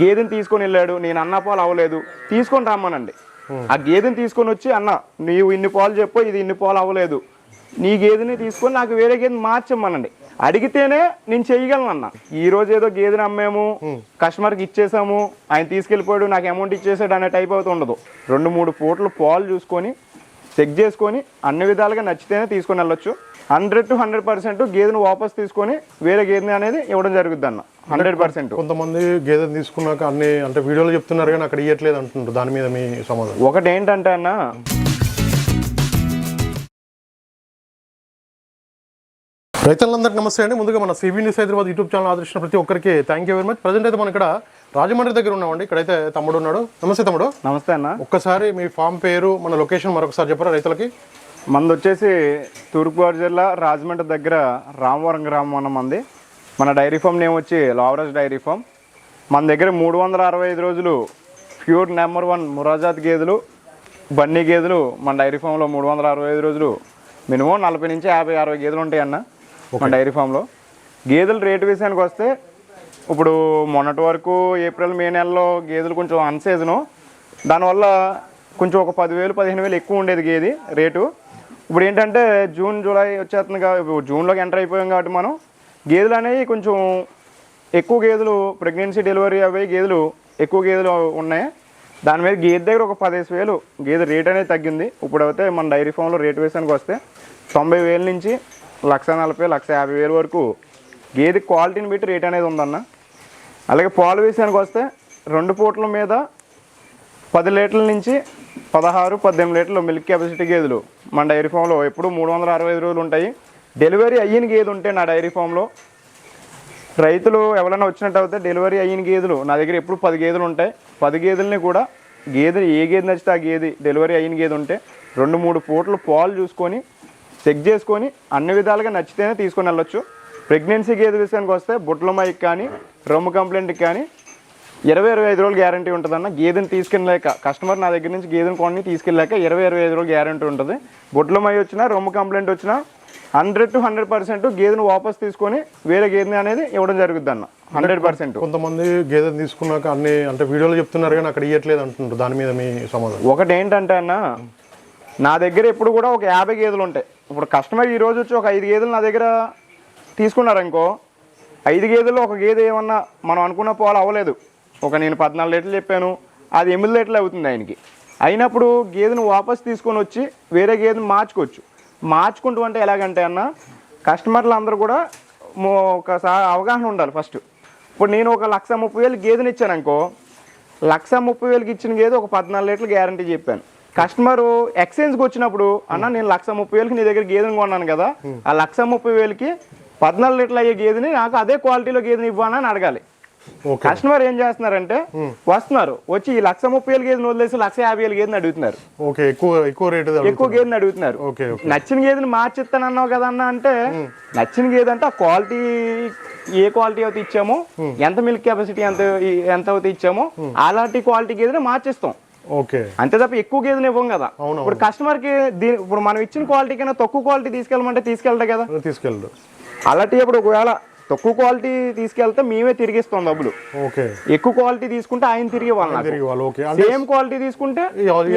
గేదెని తీసుకొని వెళ్ళాడు నేను అన్న పాలు అవ్వలేదు. తీసుకొని రమ్మనండి. ఆ గేదెని తీసుకొని వచ్చి అన్న నీవు ఇన్ని పాలు చెప్పు ఇది ఇన్ని పాలు అవ్వలేదు. నీ గేదెని తీసుకొని నాకు వేరే గేదెని మార్చమ్మనండి అడిగితేనే నేను చెయ్యగలను అన్న. ఈ రోజు ఏదో గేదెని అమ్మాము కస్టమర్కి ఇచ్చేసాము ఆయన తీసుకెళ్ళిపోయాడు నాకు అమౌంట్ ఇచ్చేసాడు అనే టైప్ అవుతూ ఉండదు. రెండు మూడు పూటలు పాలు చూసుకొని చెక్ చేసుకొని అన్ని విధాలుగా నచ్చితేనే తీసుకొని వెళ్ళొచ్చు. హండ్రెడ్ టు హండ్రెడ్ పర్సెంట్ గేదెను వాపస్ తీసుకొని వేరే గేదెని అనేది ఇవ్వడం జరుగుద్ది అన్న. Hundred percent. కొంతమంది గేదెని తీసుకున్నాక అన్ని అంటే వీడియోలో చెప్తున్నారు కానీ అక్కడ ఇవ్వట్లేదు అంటున్నారు దాని మీద మీ సమాధానం. ఒకటి ఏంటంటే అన్న రైతులందరికీ నమస్తే అండి. ముందుగా మన CB news Hyderabad YouTube channel ఆదరించిన ప్రతి ఒక్కరికి thank you very much present అయితే మనం ఇక్కడ రాజమండ్రి దగ్గర ఉన్నామండి. ఇక్కడైతే తమ్ముడు ఉన్నాడు. నమస్తే తమ్ముడు. నమస్తే అన్న. ఒక్కసారి మీ ఫామ్ పేరు మన లొకేషన్ మరొకసారి చెప్పరా రైతులకి? మనది వచ్చేసి తూర్పుగోదావరి జిల్లా రాజమండ్రి దగ్గర రామవరం గ్రామం అన్న మంది. మన డైరీ ఫామ్ నేమ్ వచ్చి లావరాజ్ డైరీ ఫామ్. మన దగ్గర మూడు వందల అరవై ఐదు రోజులు ప్యూర్ నెంబర్ వన్ మురాజాత్ గేదెలు బన్నీ గేదెలు మన డైరీ ఫామ్లో మూడు వందల అరవై ఐదు రోజులు మినిమం నలభై నుంచి యాభై అరవై గేదెలు ఉంటాయి అన్న మన డైరీ ఫామ్లో. గేదెల రేటు విషయానికి వస్తే ఇప్పుడు మొన్నటి వరకు ఏప్రిల్ మే నెలలో గేదెలు కొంచెం అన్సీజను దానివల్ల కొంచెం ఒక పదివేలు పదిహేను వేలు ఎక్కువ ఉండేది గేది రేటు. ఇప్పుడు ఏంటంటే జూన్ జూలై వచ్చేస్తుంది కాబట్టి జూన్లోకి ఎంటర్ అయిపోయాం కాబట్టి మనం గేదెలు అనేవి కొంచెం ఎక్కువ గేదెలు ప్రెగ్నెన్సీ డెలివరీ అయ్యే గేదెలు ఎక్కువ గేదెలు ఉన్నాయి. దాని మీద గేదె దగ్గర ఒక పదిహేను వేలు గేదె రేట్ అనేది తగ్గింది. ఇప్పుడైతే మన డైరీ ఫామ్లో రేట్ విషయానికి వస్తే తొంభై వేల నుంచి లక్ష నలభై లక్ష యాభై వేల వరకు గేదె క్వాలిటీని బట్టి రేట్ అనేది ఉందన్న. అలాగే పాలు విషయానికి వస్తే రెండు పూట్ల మీద పది లీటర్ల నుంచి పదహారు పద్దెనిమిది లీటర్లు మిల్క్ కెపాసిటీ గేదెలు. మన డైరీ ఫామ్లో ఎప్పుడు మూడు వందల అరవై ఐదు రోజులు ఉంటాయి. డెలివరీ అయ్యిన గేదె ఉంటే నా డైరీ ఫామ్లో రైతులు ఎవరైనా వచ్చినట్టు అయితే డెలివరీ అయిన గేదెలు. నా దగ్గర ఎప్పుడు పది గేదెలు ఉంటాయి. పది గేదెలని కూడా గేదె ఏ గేదె నచ్చితే ఆ గేదె డెలివరీ అయిన గేదె ఉంటే రెండు మూడు పూటలు పాలు చూసుకొని చెక్ చేసుకొని అన్ని విధాలుగా నచ్చితేనే తీసుకొని వెళ్ళొచ్చు. ప్రెగ్నెన్సీ గేదె విషయానికి వస్తే బుట్ల మైక్ కానీ రొమ్ము కంప్లైంట్కి కానీ ఇరవై ఇరవై ఐదు రోజులు గ్యారంటీ ఉంటుందన్న. గేదెని తీసుకెళ్ళలేక కస్టమర్ నా దగ్గర నుంచి గేదెని కొని తీసుకెళ్ళాక ఇరవై ఇరవై ఐదు రోజులు గ్యారంటీ ఉంటుంది. బొడ్ల మై వచ్చినా రొమ్ము కంప్లైంట్ వచ్చినా హండ్రెడ్ టు హండ్రెడ్ పర్సెంట్ గేదెని వాపస్ తీసుకొని వేరే గేదెని అనేది ఇవ్వడం జరుగుద్ది అన్న హండ్రెడ్ పర్సెంట్. కొంతమంది గేదెని తీసుకున్నాక అన్ని అంటే వీడియోలో చెప్తున్నారు కానీ అక్కడ ఇవ్వట్లేదు అంటున్నారు దాని మీద మీ సమాధానం. ఒకటి ఏంటంటే అన్న నా దగ్గర ఎప్పుడు కూడా ఒక యాభై గేదెలు ఉంటాయి. ఇప్పుడు కస్టమర్ ఈ రోజు వచ్చి ఒక ఐదు గేదెలు నా దగ్గర తీసుకున్నారనుకో ఐదు గేదెల్లో ఒక గేదె ఏమన్నా మనం అనుకున్న పాలు అవ్వలేదు. ఒక నేను పద్నాలుగు లీటర్లు చెప్పాను అది ఎనిమిది లీటర్లు అవుతుంది ఆయనకి. అయినప్పుడు గేదెను వాపస్ తీసుకొని వచ్చి వేరే గేదెను మార్చుకోవచ్చు. మార్చుకుంటూ అంటే ఎలాగంటే అన్న కస్టమర్లు అందరూ కూడా ఒకసారి అవగాహన ఉండాలి ఫస్ట్. ఇప్పుడు నేను ఒక లక్ష ముప్పై వేలు గేదెని ఇచ్చాను అనుకో లక్ష ముప్పై వేలకి ఇచ్చిన గేదె ఒక పద్నాలుగు లీటర్లు గ్యారంటీ చెప్పాను. కస్టమర్ ఎక్స్చేంజ్కి వచ్చినప్పుడు అన్న నేను లక్ష ముప్పై వేలకి నీ దగ్గర గేదెని కొన్నాను కదా ఆ లక్ష ముప్పై వేలకి పద్నాలుగు లీటర్లు అయ్యే గేదెని నాకు అదే క్వాలిటీలో గేదెని ఇవ్వనా అని అడగాలి. కస్టమర్ ఏం చేస్తున్నారంటే వస్తున్నారు. వచ్చి ఈ లక్ష ముప్పై వేలు గేదెని వదిలేసి లక్ష యాభై వేలు గేదెని అడుగుతున్నారు. ఓకే ఎక్కువ ఎక్కువ రేట్ ఎక్కువ గేదెని అడుగుతున్నారు. నచ్చిన గేదెని మార్చిస్తానన్నావు కదా అన్న అంటే నచ్చిన గేదె అంటే ఆ క్వాలిటీ ఏ క్వాలిటీ అయితే ఇచ్చామో ఎంత మిల్క్ కెపాసిటీ ఎంత ఎంత అయితే ఇచ్చామో అలాంటి క్వాలిటీ గేదెని మార్చిస్తాం. ఓకే అంతే తప్ప ఎక్కువ గేదెని ఇవ్వం కదా. ఇప్పుడు కస్టమర్కి దీని ఇప్పుడు మనం ఇచ్చిన క్వాలిటీ కన్నా తక్కువ క్వాలిటీ తీసుకెళ్ళమంటే తీసుకెళ్తా కదా. తీసుకెళ్ళదు అలాంటి ఇప్పుడు ఒకవేళ తక్కువ క్వాలిటీ తీసుకెళ్తే మేమే తిరిగిస్తాం డబ్బులు. ఓకే. ఎక్కువ క్వాలిటీ తీసుకుంటే ఆయన తిరిగి వాళ్ళు సేమ్ క్వాలిటీ తీసుకుంటే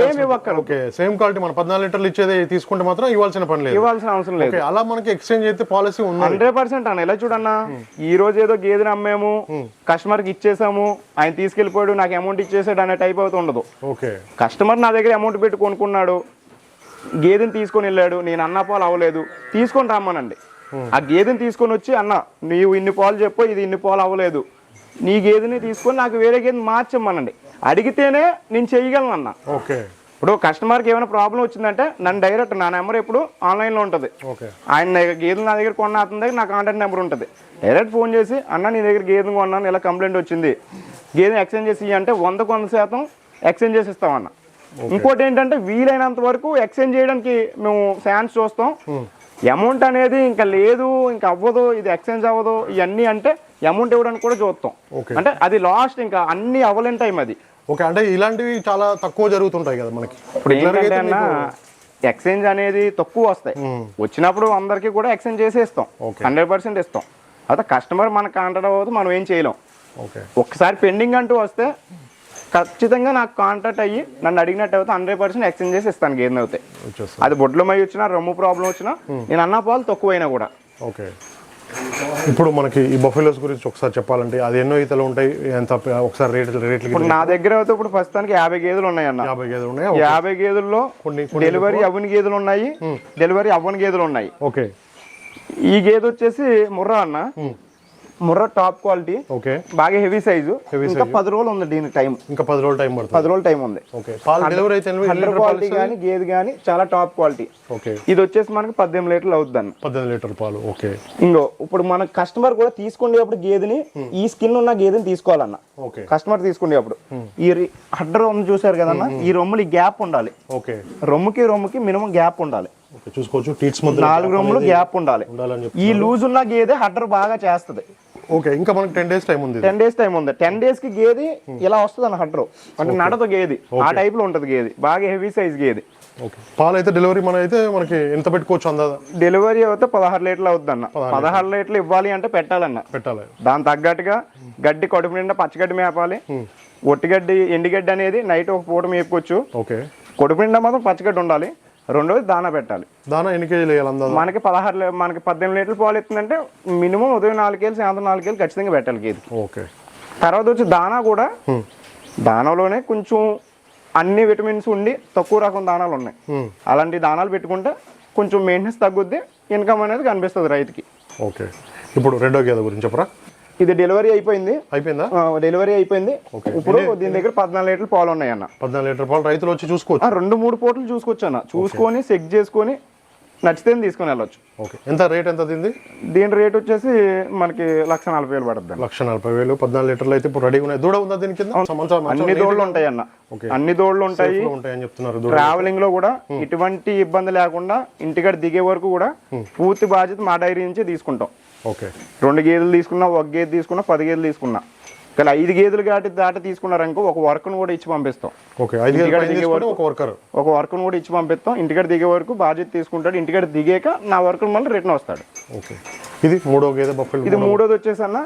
ఏమి ఓకే. సేమ్ క్వాలిటీ మన పద్నాలుగు లీటర్లు ఇచ్చేది తీసుకుంటే మాత్రం ఇవ్వాల్సిన పని లేదు. ఇవ్వాల్సిన అవసరం లేదు. అలా మనకి ఎక్స్చేంజ్ అయితే పాలసీ ఉన్నది హండ్రెడ్ పర్సెంట్ అన్న. ఎలా చూడన్నా? ఈ రోజు ఏదో గేదెని అమ్మాము కస్టమర్కి ఇచ్చేసాము ఆయన తీసుకెళ్ళిపోయాడు నాకు అమౌంట్ ఇచ్చేసాడు అనే టైప్ అవుతూ ఉండదు. ఓకే. కస్టమర్ నా దగ్గర అమౌంట్ పెట్టి కొనుక్కున్నాడు గేదెని తీసుకొని వెళ్ళాడు నేను అన్న పాలు అవ్వలేదు తీసుకొని రమ్మనండి. ఆ గేదెని తీసుకొని వచ్చి అన్న నీవు ఇన్ని పాలు చెప్పు ఇది ఇన్ని పాలు అవ్వలేదు. నీ గేదెని తీసుకొని నాకు వేరే గేదెని మార్చమ్మనండి అడిగితేనే నేను చెయ్యగలను అన్న. ఓకే. ఇప్పుడు కస్టమర్కి ఏమైనా ప్రాబ్లం వచ్చిందంటే నన్ను డైరెక్ట్ నా నెంబర్ ఎప్పుడు ఆన్లైన్లో ఉంటుంది. ఆయన గేదెలు నా దగ్గర కొన్న అతని దగ్గర నా కాంటాక్ట్ నెంబర్ ఉంటుంది. డైరెక్ట్ ఫోన్ చేసి అన్న నీ దగ్గర గేదెను కొన్నాను ఇలా కంప్లైంట్ వచ్చింది. గేదెని ఎక్స్చేంజ్ చేసి అంటే వందకు వంద శాతం ఎక్స్చేంజ్ చేసి ఇస్తామన్న ఇంకోటి ఏంటంటే వీలైనంత వరకు ఎక్స్చేంజ్ చేయడానికి మేము ఛాన్స్ చూస్తాం. అమౌంట్ అనేది ఇంకా లేదు ఇంకా అవ్వదు ఇది ఎక్స్చేంజ్ అవ్వదు ఇవన్నీ అంటే అమౌంట్ ఇవ్వడానికి కూడా చూస్తాం. అంటే అది లాస్ట్ ఇంకా అన్ని అవ్వలేని టైం అది. ఓకే అంటే ఇలాంటివి చాలా తక్కువ జరుగుతుంటాయి కదా మనకి. ఇప్పుడు ఏంటంటే అన్న ఎక్స్చేంజ్ అనేది తక్కువ వస్తాయి. మ్మ్. వచ్చినప్పుడు అందరికీ కూడా ఎక్స్చేంజ్ చేసి ఇస్తాం Okay. హండ్రెడ్ పర్సెంట్ ఇస్తాం. అయితే కస్టమర్ మన కాంటాక్ట్ అవ్వదు మనం ఏం చేయలేం. ఓకే ఒక్కసారి పెండింగ్ అంటూ వస్తే ఖచ్చితంగా నాకు కాంటాక్ట్ అయ్యి నన్ను అడిగినట్టు అయితే హండ్రెడ్ పర్సెంట్ ఎక్స్చేంజ్ చేసి ఇస్తాను గేదె అవుతాయి వచ్చేస్తుంది. అది బొడ్లమై వచ్చినా రొమ్ము ప్రాబ్లం వచ్చినా నేను అన్న పాలు తక్కువైనా కూడా. ఓకే. ఇప్పుడు మనకి ఈ బఫెలోస్ గురించి ఒకసారి చెప్పాలంటే అది ఎన్నో ఈతలు ఉంటాయి ఎంత ఒకసారి రేట్ రేట్లు ఇప్పుడు నా దగ్గర అయితే ఇప్పుడు ప్రస్తుతానికి యాభై గేదెలు ఉన్నాయి అన్న. యాభై గేదెలు ఉన్నాయా? యాభై గేదెల్లో కొన్ని డెలివరీ అవ్వని గేదెలు ఉన్నాయి డెలివరీ అవ్వని గేదెలు ఉన్నాయి. ఓకే. ఈ గేదె వచ్చేసి ముర్రా అన్న. Murrah top quality. ఓకే. బాగా హెవీ సైజు. ఇంకా పది రోజులు ఉంది దీనికి టైం. ఇంకా పది రోజులు టైం పడుతుంది. పది రోజులు టైం ఉంది. ఓకే. డెలివరీ అయితే క్వాలిటీ కానీ గేదె కానీ చాలా టాప్ క్వాలిటీ. ఓకే. ఇది వచ్చేసి మనకి పద్దెనిమిది లీటర్లు అవుతుంది పద్దెనిమిది లీటర్ పాలు. ఓకే. ఇంకో ఇప్పుడు మన కస్టమర్ కూడా తీసుకునేటప్పుడు గేదెని ఈ స్కిన్ ఉన్న గేదెని తీసుకోవాలన్న. ఓకే. కస్టమర్ తీసుకునేటప్పుడు. ఈ హడ్డర్ రొమ్ము చూసారు కదన్న? ఈ రొమ్ములు ఈ గ్యాప్ ఉండాలి. ఓకే. రొమ్ముకి రొమ్ముకి మినిమం గ్యాప్ ఉండాలి. చూసుకోవచ్చు. నాలుగు రొమ్ములు గ్యాప్ ఉండాలి. ఈ లూజ్ ఉన్న గేదె హడ్డర్ బాగా చేస్తుంది. ఓకే ఇంకా మనకి టెన్ డేస్ టైం ఉంది. టెన్ డేస్ టైం ఉంది. టెన్ డేస్కి గేది ఇలా వస్తుంది అన్న హడ్డర్ అంటే నడత గేది. ఆ టైప్లో ఉంటది గేది. బాగా హెవీ సైజ్ గేది. పాలు అయితే డెలివరీ మన అయితే మనకి ఎంత పెట్టుకోవచ్చు అందాదా డెలివరీ అయితే పదహారు లీటర్లు అవుతుంది అన్న పదహారు లీటర్లు ఇవ్వాలి అంటే పెట్టాలన్న. పెట్టాలి. దాని తగ్గట్టుగా గడ్డి కడుపు నిండా పచ్చగడ్డి మేపాలి. ఒట్టిగడ్డి ఎండిగడ్డి అనేది నైట్ ఒక పూట మేపుకోవచ్చు. ఓకే కడుపు నిండా మాత్రం పచ్చగడ్డి ఉండాలి. రెండోది దానా పెట్టాలి. దానా ఎన్ని కేజీలు వేయాలి మనకి పదహారు మనకి పద్దెనిమిది లీటర్లు పాలు ఇస్తుందంటే మినిమం ఉదయం నాలుగేళ్ళు సాయంత్రం నాలుగేళ్ళు ఖచ్చితంగా పెట్టాలి గేది ఓకే. తర్వాత వచ్చి దానా కూడా దానాలోనే కొంచెం అన్ని విటమిన్స్ ఉండి తక్కువ రకం దానాలు ఉన్నాయి. అలాంటి దానాలు పెట్టుకుంటే కొంచెం మెయింటెనెన్స్ తగ్గుద్ది ఇన్కమ్ అనేది కనిపిస్తుంది రైతుకి. ఓకే. ఇప్పుడు రెండో గేదె గురించి చెప్పరా? ఇది డెలివరీ అయిపోయింది. అయిపోయిందా? డెలివరీ అయిపోయింది. ఇప్పుడు దీని దగ్గర పద్నాలుగు లీటర్లు పాలు ఉన్నాయన్న. పద్నాలుగు లీటర్ పాలు రైతులు వచ్చి చూసుకోవచ్చు. ఆ, రెండు మూడు పూటలు చూసుకోవచ్చు అన్న చూసుకొని చెక్ చేసుకొని నచ్చితే తీసుకొని వెళ్ళొచ్చు. ఓకే. ఎంత రేట్ ఎంత తింది దీని రేట్ వచ్చేసి మనకి లక్ష నలభై వేలు పడుతుంది లక్ష నలభై వేలు పద్నాలుగు లీటర్లు అయితే ఇప్పుడు రెడీగా ఉన్నాయి. దూడ ఉందా దీని కింద? మంచం- మంచం అన్ని దోళ్ళు ఉంటాయి అన్న. అన్ని దోళ్ళు ఉంటాయి. ఉంటాయని చెప్తున్నారు ట్రావెలింగ్లో కూడా ఎటువంటి ఇబ్బంది లేకుండా ఇంటికాడ దిగే వరకు కూడా పూర్తి బాధ్యత మా డైరీ నుంచే తీసుకుంటాం. ఓకే. రెండు గేదెలు తీసుకున్నా ఒక గేదె తీసుకున్నా పది గేదెలు తీసుకున్నా. కానీ ఐదు గేదెలు దాటి దాటి తీసుకున్నారనుకో ఒక వర్క్ను కూడా ఇచ్చి పంపిస్తాం. ఓకే ఐదు పైన తీసుకొని ఒక వర్కర్. ఒక వర్క్ను కూడా ఇచ్చి పంపిస్తాం. ఇంటికాడ దిగే వరకు బాధ్యత తీసుకుంటాడు. ఇంటికాడ దిగాక నా వర్క్ మళ్ళీ రిటర్న్ వస్తాడు. ఓకే. ఇది మూడో గేదె బఫెల్ ఇది మూడోది వచ్చేసి అన్న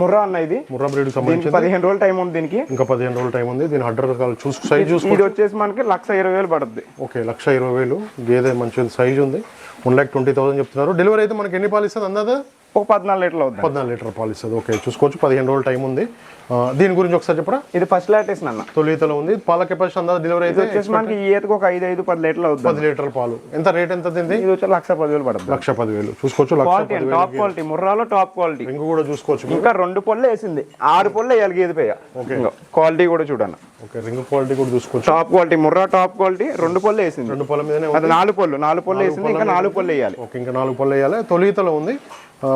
ముర్రా అన్న ఇది. ముర్రా బ్రీడ్ సంబంధించి పదిహేను రోజులు టైం ఉంది దీనికి. ఇంకా పదిహేను రోజుల టైం ఉంది. దీని హడ్డర్ రకాలు చూసు సైజ్ చూసుకో ఇది వచ్చేసి మనకి లక్ష ఇరవై వేలు పడుతుంది ఓకే లక్ష ఇరవై వేలు. గేదె మంచి సైజ్ ఉంది. వన్ ల్యాక్ ట్వంటీ థౌసండ్ చెప్తున్నారు. డెలివరీ అయితే మనకి ఎన్ని పాలు ఇస్తుంది అందాదా? ఒక పద్నాలుగు లీటర్లు అవుతుంది పద్నాలుగు లీటర్ పాలు ఇస్తుంది ఓకే చూసుకోవచ్చు. పదిహేను రోజుల టైం ఉంది. దీని గురించి ఒకసారి చెప్పరా? ఇది ఫస్ట్ లాటేషన్ అన్న తొలితలో ఉంది. పాల కెపాసిటీ అందా? డెలివరీ అయితే వచ్చేసి మనకి ఈ ఈతకు ఒక ఐదు ఐదు పది లీటర్లు అవుతుంది పది లీటర్ పాలు. ఎంత రేట్ ఎంత తింది ఇది వచ్చి లక్ష పదివేలు పడుతుంది లక్ష పదివేలు చూసుకోవచ్చు క్వాలిటీ టాప్ క్వాలిటీ ముర్రాలో టాప్ క్వాలిటీ రింగు కూడా చూసుకోవచ్చు. ఇంకా రెండు పొల్లు వేసింది. ఆరు పొల్లు వేయాలి గేదె పేయ. క్వాలిటీ కూడా చూడండి ఓకే రింగ్ క్వాలిటీ కూడా చూసుకోవచ్చు. Top quality Murrah top quality రెండు పొల్లు వేసింది. రెండు మీదనే అది నాలుగు పొల్లు. నాలుగు పొల్లు వేసింది. ఇంకా నాలుగు పొల్లు వేయాలి. ఓకే ఇంకా నాలుగు పళ్ళు వేయాలి. తొలితలో ఉంది.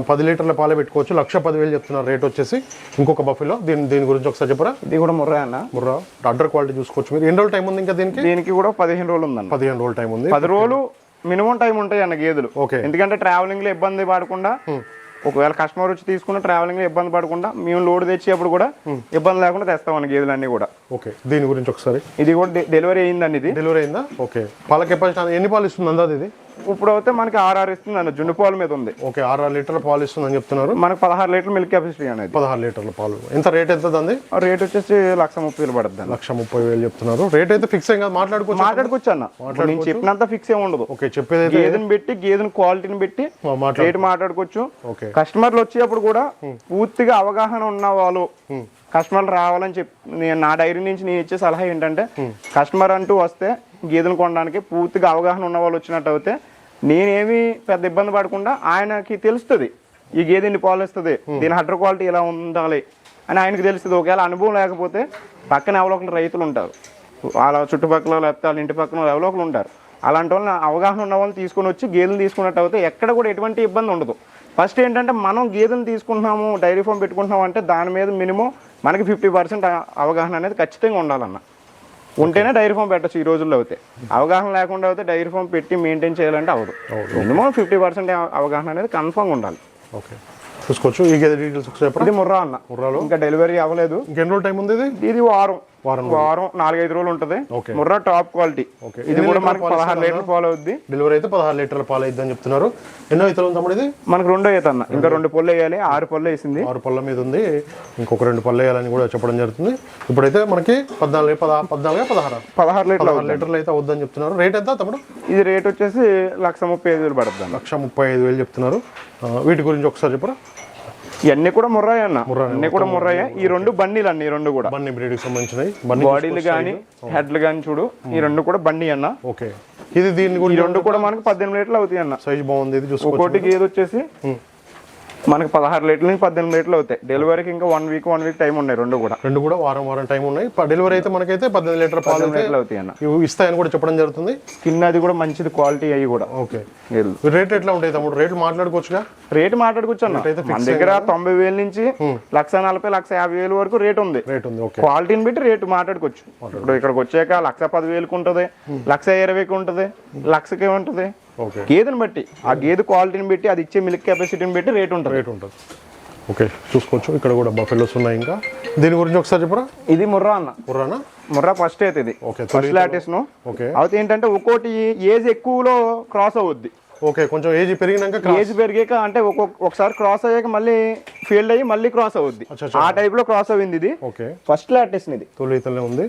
పది లీటర్ల పాలే పెట్టుకోవచ్చు. లక్ష పదివేలు చెప్తున్నారు. రేట్ వచ్చేసి ఇంకొక బఫీలో. దీని దీని గురించి ఒకసారి చెప్పరా? ఇది కూడా ముర్రా అన్న. ముర్రా? అడ్డర్ క్వాలిటీ చూసుకోవచ్చు మీరు. ఎన్ని రోజులు టైం ఉంది ఇంకా దీనికి? దీనికి కూడా పదిహేను రోజులు ఉందన్న. పదిహేను రోజుల టైం ఉంది. పది రోజులు మినిమం టైం ఉంటాయి అన్న గేదెలు. ఓకే. ఎందుకంటే ట్రావెలింగ్లో ఇబ్బంది పడకుండా ఒకవేళ కస్టమర్ వచ్చి తీసుకున్న ట్రావెలింగ్లో ఇబ్బంది పడకుండా మేము లోడ్ తెచ్చేప్పుడు కూడా ఇబ్బంది లేకుండా తెస్తాం అన్న గేదెలన్నీ కూడా. ఓకే. దీని గురించి ఒకసారి. ఇది కూడా డెలివరీ అయిందండి ఇది. డెలివరీ అయిందా? ఓకే. పాల కెపాసిటీ ఎన్ని పాలు ఇస్తుంది అందాది ఇది? ఇప్పుడు అయితే మనకి ఆర్ఆర్ ఇస్తుంది అన్న జున్ను పాలు మీద ఉంది. ఓకే ఆరు ఆరు లీటర్ల పాలు ఇస్తుందని చెప్తున్నారు. మనకు పదహారు లీటర్ మిల్క్ కెపాసిటీ అనేది. పదహారు లీటర్ల పాలు. ఎంత రేట్ ఎంత అంది రేట్ వచ్చేసి లక్ష ముప్పై వేలు పడుతుంది లక్ష ముప్పై వేలు చెప్తున్నారు. రేట్ అయితే ఫిక్స్ అయ్యి కాదు మాట్లాడుకోవచ్చు మాట్లాడుకోవచ్చు అన్న. నేను చెప్పినంత ఫిక్స్ ఏ ఉండదు. ఓకే చెప్పేది గేదెని పెట్టి గేదెని క్వాలిటీని పెట్టి రేట్ మాట్లాడుకోవచ్చు. ఓకే. కస్టమర్లు వచ్చేటప్పుడు కూడా పూర్తిగా అవగాహన ఉన్న వాళ్ళు కస్టమర్లు రావాలని చెప్పి నేను నా డైరీ నుంచి నేను ఇచ్చే సలహా ఏంటంటే కస్టమర్ అంటూ వస్తే గేదెలు కొనడానికి పూర్తిగా అవగాహన ఉన్న వాళ్ళు వచ్చినట్టు అయితే నేనేమి పెద్ద ఇబ్బంది పడకుండా ఆయనకి తెలుస్తుంది. ఈ గేదె ఇన్ని పాలు ఇస్తుంది? దీని హడ్డర్ క్వాలిటీ ఎలా ఉండాలి అని ఆయనకి తెలుస్తుంది. ఒకవేళ అనుభవం లేకపోతే పక్కన ఎవరో ఒకరు రైతులు ఉంటారు. వాళ్ళ చుట్టుపక్కల లేకపోతే వాళ్ళ ఇంటి పక్కన ఎవరో ఒకరు ఉంటారు. అలాంటి వాళ్ళని అవగాహన ఉన్న వాళ్ళని తీసుకొని వచ్చి గేదెలు తీసుకున్నట్టు అయితే ఎక్కడ కూడా ఎటువంటి ఇబ్బంది ఉండదు. ఫస్ట్ ఏంటంటే మనం గేదెలు తీసుకుంటున్నాము డైరీ ఫామ్ పెట్టుకుంటున్నాము అంటే దాని మీద మినిమం మనకి ఫిఫ్టీ పర్సెంట్ అవగాహన అనేది ఖచ్చితంగా ఉండాలన్న. ఉంటేనే డైరీ ఫామ్ పెట్టచ్చు ఈ రోజుల్లో అయితే. అవగాహన లేకుండా అయితే డైరీ ఫామ్ పెట్టి మెయింటైన్ చేయాలంటే అవదు మినిమం ఫిఫ్టీ పర్సెంట్ అవగాహన అనేది కన్ఫర్మ్ ఉండాలి. ఓకే. చూసుకోవచ్చు. ఈ గేదె డీటెయిల్స్ ఒకసారి ఇది ముర్రా అన్న. ముర్రాలో? ఇంకా డెలివరీ అవ్వలేదు. ఇంకెన్ని రోజులు టైం ఉంది ఇది? ఇది వారం. వారం వారం నాలుగైదు రోజులు ఉంటుంది. Murrah top quality. ఇది కూడా మనకి పదహారు? లీటర్లు పాలు అవుద్ది. డెలివరీ అయితే పదహారు లీటర్ల పాలు అయిద్దని చెప్తున్నారు. ఎన్నో ఇతరులు తమ్ముడు ఇది మనకు రెండో ఈత అన్న. ఇంకా రెండు పొల్లు వేయాలి. ఆరు పొల్లు వేసింది. ఆరు పళ్ళ మీద ఉంది. ఇంకొక రెండు పళ్ళు వేయాలని కూడా చెప్పడం జరుగుతుంది. ఇప్పుడైతే మనకి పద్నాలుగు పద పద్నాలుగు పదహారు. పదహారు లీటర్లు పదహారు లీటర్లు అయితే అవుద్దని చెప్తున్నారు. రేట్ ఎంత తమ్ముడు? ఇది రేట్ వచ్చేసి లక్ష ముప్పై ఐదు వేలు పడుతుంది. లక్ష ముప్పై ఐదు వేలు చెప్తున్నారు. వీటి గురించి ఒకసారి చెప్పరా? ఇవన్నీ కూడా ముర్రాయి అన్న. అన్నీ కూడా ముర్రాయి. ఈ రెండు బండిలు అన్న ఈ రెండు కూడా. బన్నీ సంబంధించినవి. బన్నీ బాడీలు కానీ హెడ్లు కానీ చూడు. ఈ రెండు కూడా బండి అన్న. ఓకే. ఇది దీని రెండు కూడా మనకి పద్దెనిమిది లీటర్లు అవుతాయి అన్న. సైజ్ బాగుంది ఇది చూసుకోవచ్చు ఒక్కోటి గేదె వచ్చేసి మనకి పదహారు లీటర్ల నుంచి పద్దెనిమిది లీటర్లు అవుతాయి. డెలివరీకి ఇంకా one week one week time ఉన్నాయి రెండు కూడా. రెండు కూడా వారం వారం టైం ఉన్నాయి. డెలివరీ అయితే మనకైతే పద్దెనిమిది లీటర్ పాలు అయితే లీటర్లు అవుతాయి అన్న. ఇస్తాయని కూడా చెప్పడం జరుగుతుంది. స్కిన్ అది కూడా మంచిది క్వాలిటీ అయ్యి కూడా. ఓకే. రేట్ ఎట్లా ఉంటాయి తమ్ముడు? రేట్లు మాట్లాడుకోవచ్చుగా? రేటు మాట్లాడుకోవచ్చు అన్న. మన దగ్గర తొంభై వేల నుంచి లక్ష నలభై లక్ష యాభై వేలు వరకు రేట్ ఉంది. రేట్ ఉంది క్వాలిటీని బట్టి రేటు మాట్లాడుకోవచ్చు. ఇప్పుడు ఇక్కడికి వచ్చాక లక్ష పదివేలకు ఉంటుంది లక్ష ఇరవైకి ఉంటుంది లక్షకి ఉంటుంది గేదెని బట్టి ఆ గేదె క్వాలిటీని బట్టి అది ఇచ్చే మిల్క్ కెపాసిటీని బట్టి రేట్ ఉంటుంది. రేట్ ఉంటుంది. ఓకే చూసుకోవచ్చు. ఇక్కడ కూడా బఫెలోస్ ఉన్నాయి ఇంకా. దీని గురించి ఒకసారి చెప్పరా? ఇది ముర్రా అన్న. కుర్రానా ముర్రా ఫస్ట్ అయితే ఇది. Okay first లాటిస్ను. ఓకే అయితే ఏంటంటే ఒక్కోటి ఏజ్ ఎక్కువలో క్రాస్ అవుద్ది. ఓకే కొంచెం ఏజ్ పెరిగినాక ఏజ్ పెరిగాక అంటే ఒక్కొక్క ఒకసారి క్రాస్ అయ్యాక మళ్ళీ ఫీల్డ్ అయ్యి మళ్ళీ క్రాస్ అవుద్ది. ఆ టైప్లో క్రాస్ అయింది ఇది. ఓకే ఫస్ట్ లాటిస్ ఇది. తొలి ఈతలే ఉంది.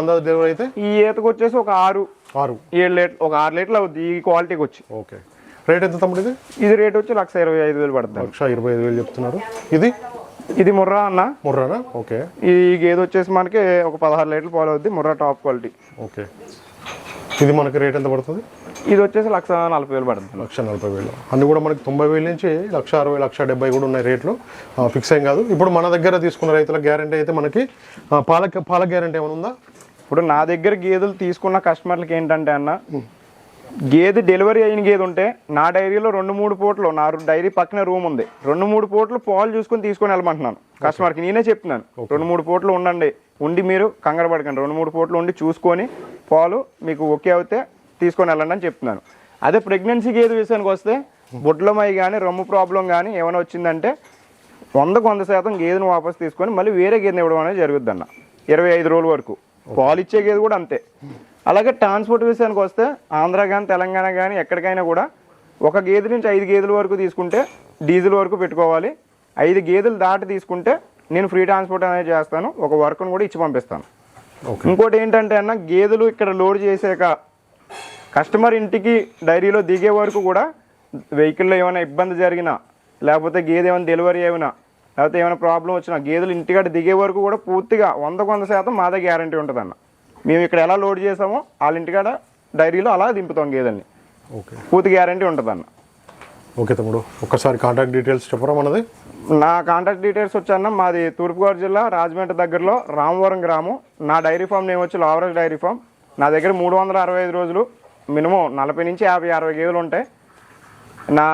అందాజ డెలివరీ అయితే? ఈ ఈతకు వచ్చేసి ఒక ఆరు ఆరు. ఏడు లీటర్ ఒక ఆరు లీటర్లు అవుద్ది ఈ క్వాలిటీకి వచ్చి. ఓకే. రేట్ ఎంత తమ్ముడు ఇది? ఇది రేట్ వచ్చి లక్ష ఇరవై ఐదు వేలు పడుతుంది. లక్ష ఇరవై ఐదు వేలు చెప్తున్నారు. ఇది? ఇది ముర్రా అన్న. ముర్రానా? ఓకే. ఈ గేదె వచ్చేసి మనకి ఒక పదహారు లీటర్లు పాలు అవుద్ది ముర్రా టాప్ క్వాలిటీ. ఓకే. ఇది మనకి రేట్ ఎంత పడుతుంది? ఇది వచ్చేసి లక్ష నలభై వేలు పడుతుంది. లక్ష నలభై వేలు. అన్ని కూడా మనకి తొంభై వేల నుంచి లక్ష అరవై లక్ష డెబ్బై కూడా ఉన్నాయి రేట్లు. ఫిక్స్ ఏం కాదు. ఇప్పుడు మన దగ్గర తీసుకున్న రైతుల గ్యారంటీ అయితే మనకి పాల పాల గ్యారంటీ ఏమైనా ఉందా? ఇప్పుడు నా దగ్గర గేదెలు తీసుకున్న కస్టమర్లకి ఏంటంటే అన్న గేదె డెలివరీ అయిన గేదె ఉంటే నా డైరీలో రెండు మూడు పూటలు నా డైరీ పక్కన రూమ్ ఉంది. రెండు మూడు పూటలు పాలు చూసుకొని తీసుకొని వెళ్ళమంటున్నాను. కస్టమర్కి నేనే చెప్తున్నాను. రెండు మూడు పూటలు ఉండండి. ఉండి మీరు కంగారు పడకండి. రెండు మూడు పూటలు ఉండి చూసుకొని పాలు మీకు ఓకే అవుతే తీసుకొని వెళ్ళండి అని చెప్తున్నాను. అదే ప్రెగ్నెన్సీ గేదె విషయానికి వస్తే బుడ్లమై కానీ రొమ్ము ప్రాబ్లం కానీ ఏమైనా వచ్చిందంటే వందకు వంద శాతం గేదెను వాపస్ తీసుకొని మళ్ళీ వేరే గేదెని ఇవ్వడం అనేది జరుగుద్ది అన్న ఇరవై ఐదు రోజుల వరకు. పాలు ఇచ్చే గేదె కూడా అంతే. అలాగే ట్రాన్స్పోర్ట్ విషయానికి వస్తే ఆంధ్ర కానీ తెలంగాణ కానీ ఎక్కడికైనా కూడా ఒక గేదె నుంచి ఐదు గేదెల వరకు తీసుకుంటే డీజిల్ వరకు పెట్టుకోవాలి. ఐదు గేదెలు దాటి తీసుకుంటే నేను ఫ్రీ ట్రాన్స్పోర్ట్ అనేది చేస్తాను. ఒక వర్క్ను కూడా ఇచ్చి పంపిస్తాను. ఇంకోటి ఏంటంటే అన్న గేదెలు ఇక్కడ లోడ్ చేసాక కస్టమర్ ఇంటికి డైరీలో దిగే వరకు కూడా వెహికల్లో ఏమైనా ఇబ్బంది జరిగినా లేకపోతే గేదె ఏమైనా డెలివరీ అయినా లేకపోతే ఏమైనా ప్రాబ్లం వచ్చినా గేదెలు ఇంటికాడ దిగే వరకు కూడా పూర్తిగా వందకు వంద శాతం మాదే గ్యారంటీ ఉంటుంది అన్న మేము ఇక్కడ ఎలా లోడ్ చేసామో వాళ్ళ ఇంటికాడ డైరీలో అలా దింపుతాం గేదెల్ని. ఓకే. పూర్తి గ్యారంటీ ఉంటుంది అన్న ఓకే తమ్ముడు. ఒక్కసారి కాంటాక్ట్ డీటెయిల్స్ చెప్పరా మనది? నా కాంటాక్ట్ డీటెయిల్స్ వచ్చాన్న మాది తూర్పుగోదావరి జిల్లా రాజమండ్రి దగ్గరలో రామవరం గ్రామం. నా డైరీ ఫామ్ నేమ్ వచ్చి లావరేజ్ డైరీ ఫామ్. నా దగ్గర మూడు వందల అరవై ఐదు రోజులు మినిమం నలభై నుంచి యాభై అరవై గేదెలు ఉంటాయి. నా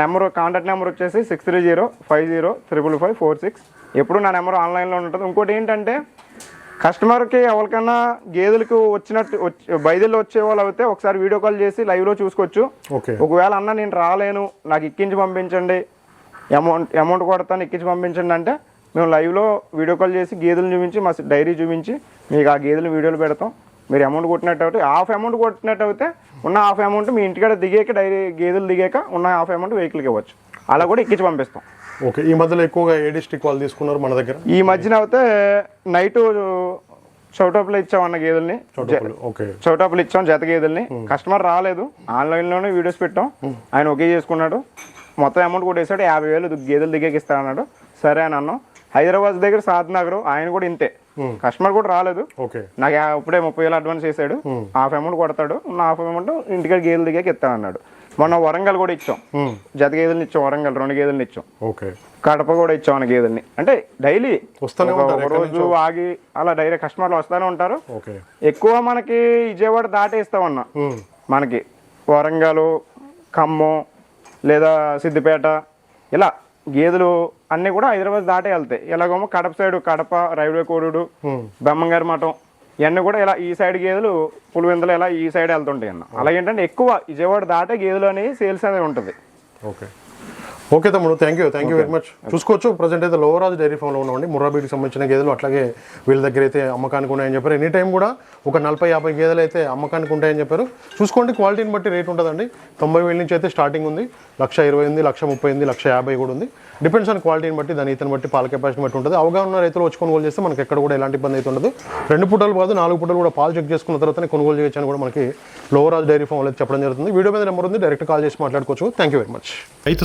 నెంబర్ కాంటాక్ట్ నెంబర్ వచ్చేసి six three zero five zero triple five four six. ఎప్పుడు నా నెంబర్ ఆన్లైన్లో ఉంటుంది. ఇంకోటి ఏంటంటే కస్టమర్కి ఎవరికైనా గేదెలకు వచ్చినట్టు వచ్చి బయదెల్లో వచ్చే వాళ్ళు అయితే ఒకసారి వీడియో కాల్ చేసి లైవ్లో చూసుకోవచ్చు. ఓకే. ఒకవేళ అన్న నేను రాలేను నాకు ఎక్కించి పంపించండి అమౌంట్ అమౌంట్ కొడతాను ఎక్కించి పంపించండి అంటే మేము లైవ్లో వీడియో కాల్ చేసి గేదెలు చూపించి మా డైరీ చూపించి మీకు ఆ గేదెలు వీడియోలు పెడతాం. మీరు అమౌంట్ కొట్టినట్టు అయితే హాఫ్ అమౌంట్ కొట్టినట్టు అయితే ఉన్న హాఫ్ అమౌంట్ మీ ఇంటికాడ దిగాక డైరీ గేదెలు దిగాక ఉన్న హాఫ్ అమౌంట్ వెహికల్కి ఇవ్వచ్చు. అలా కూడా ఎక్కించి పంపిస్తాం. ఓకే ఈ మధ్యలో ఎక్కువగా ఏ డిస్ట్రిక్ట్ వాళ్ళు తీసుకున్నారు మన దగ్గర? ఈ మధ్యన అయితే నైట్ చౌటప్పులు ఇచ్చామన్న గేదెల్ని. చోటపల్లి ఓకే. చౌటాపులు ఇచ్చాం జత గేదెల్ని. కస్టమర్ రాలేదు. ఆన్లైన్లోనే వీడియోస్ పెట్టాం. ఆయన ఓకే చేసుకున్నాడు. మొత్తం అమౌంట్ కూడా వేసాడు యాభై వేలు గేదెలు దిగేకి ఇస్తా అన్నాడు సరే అని అన్నాం. హైదరాబాద్ దగ్గర సాద్ నగర్ ఆయన కూడా ఇంతే. కస్టమర్ కూడా రాలేదు. ఓకే నాకు ఇప్పుడే ముప్పై వేలు అడ్వాన్స్ చేశాడు. హాఫ్ అమౌంట్ కొడతాడు. హాఫ్ అమౌంట్ ఇంటికి గేదెలు దిగాకి ఇస్తా అన్నాడు. మొన్న వరంగల్ కూడా ఇచ్చాం. మ్మ్. జత గేదెలు ఇచ్చాం వరంగల్ రెండు గేదెలు ఇచ్చాం. ఓకే కడప కూడా ఇచ్చాం అన్న గేదెల్ని. అంటే డైలీ ఒక రోజు ఆగి అలా డైరెక్ట్ కస్టమర్లు వస్తూనే ఉంటారు. ఎక్కువ మనకి విజయవాడ దాటేస్తామన్నా. మ్మ్. మనకి వరంగల్ ఖమ్మం లేదా సిద్దిపేట ఇలా గేదెలు అన్నీ కూడా హైదరాబాద్ దాటే వెళ్తాయి. ఎలాగోమో కడప సైడ్ కడప రైల్వే కోరుడు మ్మ్. బెమ్మంగారి మఠం ఇవన్నీ కూడా ఇలా ఈ సైడ్ గేదెలు పులివెందులు ఇలా ఈ సైడ్ వెళ్తుంటాయి అన్న. అలాగేంటంటే ఎక్కువ విజయవాడ దాటే గేదెలు అనేవి సేల్స్ అనేది ఉంటుంది. ఓకే. ఓకే తమ్ముడు thank you thank you very much చూసుకోవచ్చు ప్రజెంట్ అయితే లోవరాజ్ డైరీ ఫామ్లో ఉన్నామండి. ముర్రాబీడికి సంబంధించిన గేదెలు అట్లాగే వీళ్ళ దగ్గర అయితే అమ్మకానికి ఉన్నాయని చెప్పారు. ఎనీ టైం కూడా ఒక నలభై యాభై గేదెలు అయితే అమ్మకానికి ఉంటాయని చెప్పారు. చూసుకోండి క్వాలిటీని బట్టి రేట్ ఉంటుందండి. తొంభై వేల నుంచి అయితే స్టార్టింగ్ ఉంది. లక్ష ఇరవై ఉంది లక్ష ముప్పై ఉంది లక్ష యాభై కూడా ఉంది. డిపెండ్స్ ఆన్ క్వాలిటీని బట్టి దాని ఇతను బట్టి పాల కెపాసిటీ బట్టి ఉంటుంది. అవగాహన ఉన్న రైతులు వచ్చి కొనుగోలు చేస్తే మనకి ఎక్కడ కూడా ఎలాంటి ఇబ్బంది అయితే ఉండదు. రెండు పూటలు కాదు నాలుగు పూటలు కూడా పాలు చెక్ చేసుకున్న తర్వాతనే కొనుగోలు చేయొచ్చు అని కూడా మనకి లోవరాజ్ డైరీ ఫామ్ అయితే చెప్పడం జరుగుతుంది. వీడియో మీద నెంబర్ ఉంది డైరెక్ట్ కాల్ చేసి మాట్లాడుకోవచ్చు. థ్యాంక్ యూ వెరీ మచ్ రైతు